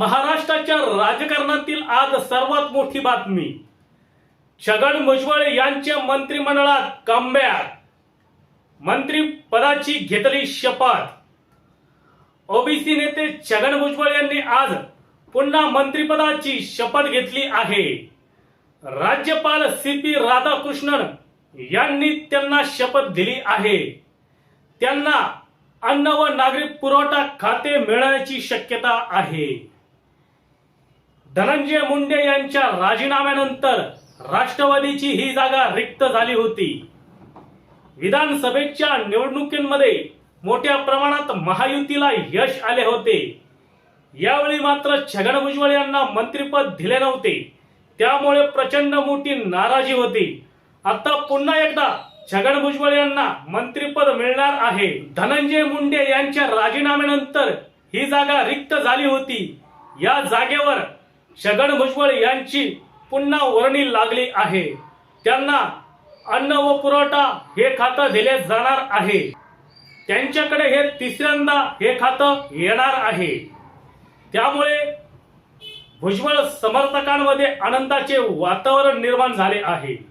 महाराष्ट्राच्या राजकारणातील आज सर्वात मोठी बातमी. छगन भुजबळ यांच्या मंत्रिमंडळात कमबॅक मंत्री पदाची घेतली शपथ. ओबीसी नेते छगन भुजबळ यांनी आज पुन्हा मंत्रिपदाची शपथ घेतली आहे. राज्यपाल सी पी राधाकृष्णन यांनी त्यांना शपथ दिली आहे. त्यांना अन्न व नागरी पुरवठा खाते मिळण्याची शक्यता आहे. धनंजय मुंडे यांच्या राजीनाम्यानंतर राष्ट्रवादीची ही जागा रिक्त झाली होती. विधानसभेच्या निवडणुकीमध्ये मोठ्या प्रमाणात महायुतीला यश आले होते. यावेळी मात्र छगन भुजबळ यांना मंत्रिपद दिले नव्हते. त्यामुळे प्रचंड मोठी नाराजी होती. आता पुन्हा एकदा छगन भुजबळ यांना मंत्रिपद मिळणार आहे. धनंजय मुंडे यांच्या राजीनाम्यानंतर ही जागा रिक्त झाली होती. या जागेवर छगन भुजबळ यांची पुन्हा वर्णी लागली आहे. त्यांना अन्न व पुरवठा हे खातं दिले जाणार आहे. त्यांच्याकडे हे तिसऱ्यांदा हे खातं येणार आहे. त्यामुळे भुजबळ समर्थकांमध्ये आनंदाचे वातावरण निर्माण झाले आहे.